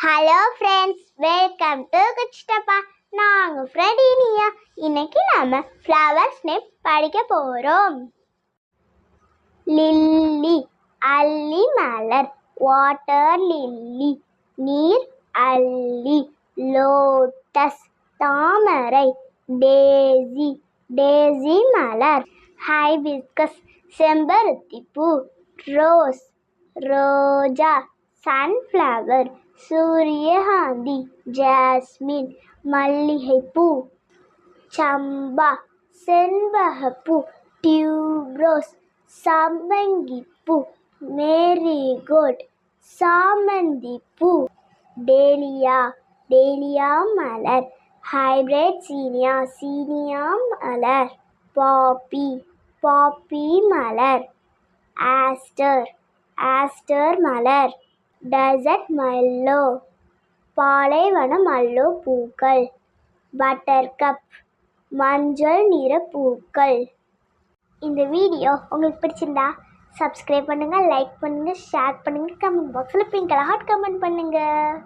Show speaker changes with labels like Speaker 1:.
Speaker 1: Hello friends welcome to குச்சிட்டப்பா நாங்கள் friend Iniya. இன்னைக்கு நாம் ஃப்ளவர்ஸ் நேம் படிக்க போகிறோம் லில்லி அல்லி மலர். வாட்டர் லில்லி நீர் அல்லி லோட்டஸ் தாமரை. டேசி டேசி மலர். ஹைபிஸ்கஸ் செம்பருத்தி பூ. ரோஸ் ரோஜா. சன்ஃப்ளவர் சூரியகாந்தி ஜாஸ்மின் மல்லிகைப்பூ சம்பா செண்பகப்பூ டியூப்ரோஸ் சம்மங்கிப்பூ மேரிகோல்ட் சாமந்திப்பூ டேலியா டேலியா மலர் ஹைபிரிட் சீனியா சீனியா மலர் பாப்பி பாப்பி மலர் ஆஸ்டர் ஆஸ்டர் மலர் டெசர்ட் மல்லோ பாலைவனம் மல்லோ பூக்கள். பட்டர்கப் மஞ்சள் நிற பூக்கள். இந்த வீடியோ உங்களுக்கு பிடிச்சிருந்தா சப்ஸ்கிரைப் பண்ணுங்கள் லைக் பண்ணுங்கள் ஷேர் பண்ணுங்கள் கமெண்ட் பாக்ஸில் பிங்க் ஹார்ட் கமெண்ட் பண்ணுங்கள்